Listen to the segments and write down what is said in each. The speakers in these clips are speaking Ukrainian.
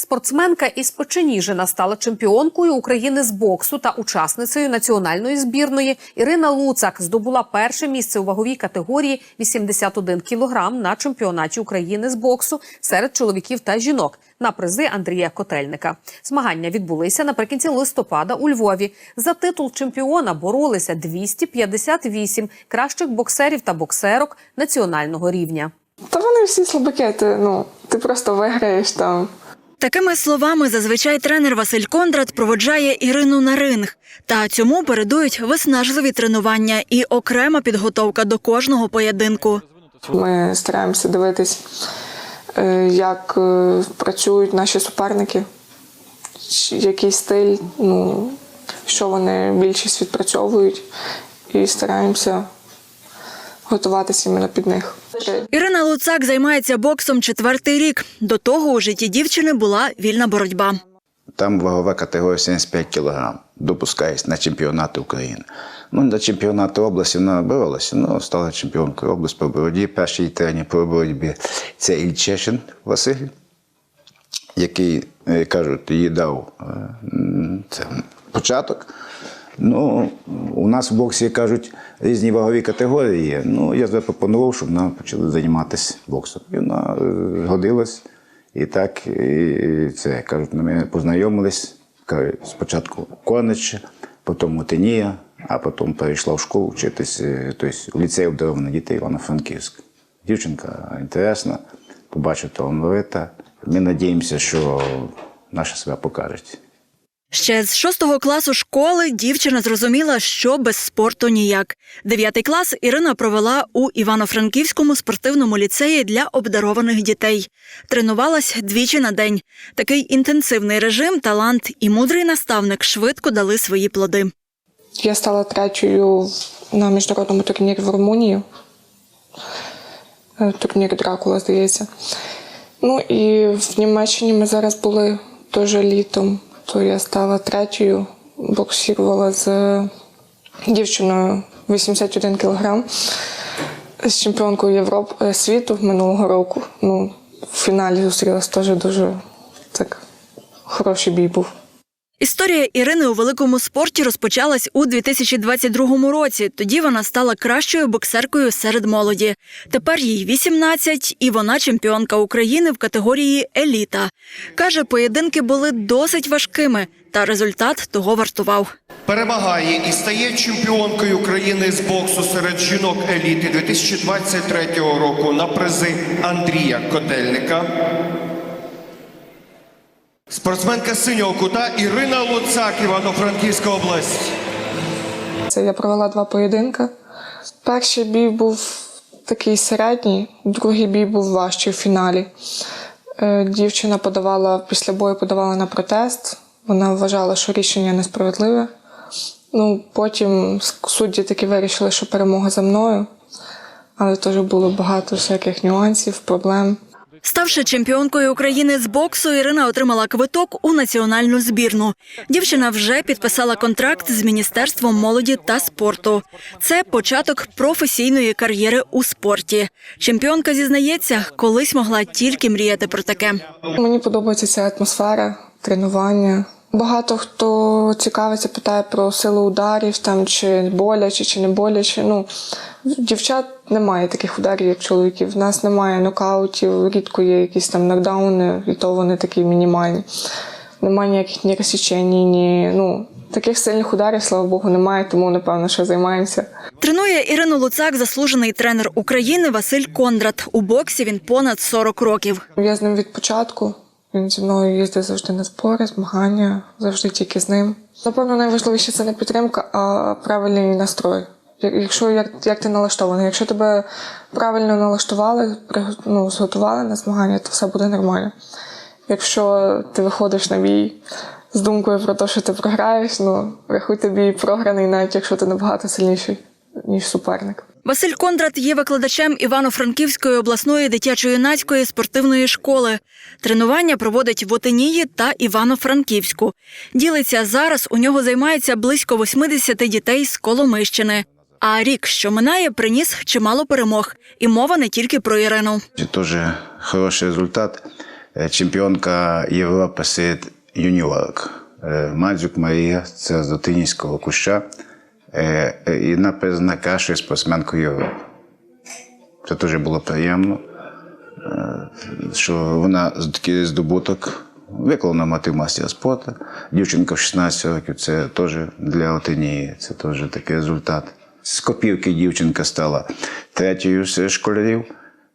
Спортсменка із Печеніжина стала чемпіонкою України з боксу та учасницею національної збірної. Ірина Луцак здобула перше місце у ваговій категорії 81 кілограм на чемпіонаті України з боксу серед чоловіків та жінок на призи Андрія Котельника. Змагання відбулися наприкінці листопада у Львові. За титул чемпіона боролися 258 кращих боксерів та боксерок національного рівня. Та вони всі слабаки, ти, ну, ти просто виграєш там. Такими словами зазвичай тренер Василь Кондрат проводжає Ірину на ринг. Та цьому передують виснажливі тренування і окрема підготовка до кожного поєдинку. Ми стараємося дивитись, е, як е, працюють наші суперники, який стиль, ну, що вони більшість відпрацьовують, і стараємося готуватися іменно під них. Ірина Луцак займається боксом четвертий рік. До того у житті дівчини була вільна боротьба. Там вагова категорія 75 кг. Допускаюсь на чемпіонати України. Ну, на чемпіонати області вона боролася, ну, стала чемпіонкою області по боротьбі. Перший тренер по боротьбі це Ільчешин Василь, який, е, кажуть, їй дав е, це, початок. Ну, у нас в боксі кажуть, різні вагові категорії є. Ну, я запропонував, щоб вона почала займатися боксом. І вона е, згодилась. І так, і це кажуть, ми познайомились. Кажуть, Спочатку Корнич, потім Мутинія, а потім перейшла в школу вчитись, е, тобто у ліцеї обдарованих дітей Івано-Франківськ. Дівчинка інтересна, побачив талановита. Ми надіємося, що наша себе покажуть. Ще з шостого класу школи дівчина зрозуміла, що без спорту ніяк. Дев'ятий клас Ірина провела у Івано-Франківському спортивному ліцеї для обдарованих дітей. Тренувалась двічі на день. Такий інтенсивний режим, талант і мудрий наставник швидко дали свої плоди. Я стала третьою на міжнародному турнірі в Румунії. Е, Турнір Дракула, здається. Ну і в Німеччині ми зараз були теж літом, то я стала третьою, боксірувала з дівчиною 81 кг, з чемпіонкою Європи е, світу минулого року. Ну, в фіналі зустрілася теж дуже так хороший бій був. Історія Ірини у великому спорті розпочалась у 2022 році. Тоді вона стала кращою боксеркою серед молоді. Тепер їй 18, і вона чемпіонка України в категорії еліта. Каже, поєдинки були досить важкими, та результат того вартував. Перемагає і стає чемпіонкою України з боксу серед жінок еліти 2023 року на призи Андрія Котельника. Спортсменка синього кута Ірина Луцак, Івано-Франківська область. Це я провела два поєдинки. Перший бій був такий середній, другий бій був важчий в фіналі. Е, Дівчина подавала після бою подавала на протест. Вона вважала, що рішення несправедливе. Ну, потім судді таки вирішили, що перемога за мною, але теж було багато всяких нюансів, проблем. Ставши чемпіонкою України з боксу, Ірина отримала квиток у національну збірну. Дівчина вже підписала контракт з міністерством молоді та спорту. Це початок професійної кар'єри у спорті. Чемпіонка зізнається, колись могла тільки мріяти про таке. Мені подобається ця атмосфера, тренування. Багато хто цікавиться, питає про силу ударів, там чи боляче, чи не боляче. Ну, дівчат немає таких ударів, як чоловіків. В нас немає нокаутів, рідко є якісь там нокдауни, і то вони такі мінімальні. Немає ніяких ні розсічень, ні. Ну, таких сильних ударів, слава Богу, немає, тому напевно, що займаємося. Тренує Ірину Луцак заслужений тренер України Василь Кондрат. У боксі він понад 40 років. Я з ним від початку. Він зі мною їздить завжди на збори, змагання, завжди тільки з ним. Напевно, найважливіше це не підтримка, а правильний настрой. Як- Якщо як, як ти налаштований, якщо тебе правильно налаштували, ну, зготували на змагання, то все буде нормально. Якщо ти виходиш на бій з думкою про те, що ти програєш, ну рахуй тобі програний, навіть якщо ти набагато сильніший, ніж суперник. Василь Кондрат є викладачем Івано-Франківської обласної дитячо-юнацької спортивної школи. Тренування проводить в Отинії та Івано-Франківську. Ділиться зараз у нього займається близько 80 дітей з Коломищини. А рік, що минає, приніс чимало перемог. І мова не тільки про Ірину. Теж хороший результат. е, чемпіонка Європи серед юніорок. Е, Мадзюк Марія, це з Дотинівського куща. Е, І вона признана кращою спортсменкою Європи. Це дуже було приємно, що вона такий здобуток виконала мати мастера спорту. Дівчинка в 16 років це теж для Отинії, це теж такий результат. З копівки дівчинка стала третьою серед школярів.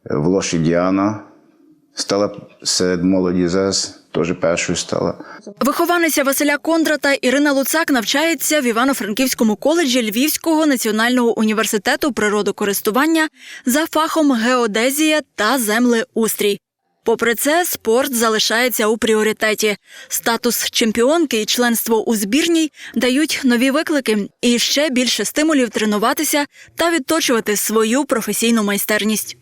В Лоші Діана стала серед молоді зараз, теж першою стала. Вихованиця Василя Кондрата Ірина Луцак навчається в Івано-Франківському коледжі Львівського національного університету природокористування за фахом геодезія та землеустрій. Попри це, спорт залишається у пріоритеті. Статус чемпіонки і членство у збірній дають нові виклики і ще більше стимулів тренуватися та відточувати свою професійну майстерність.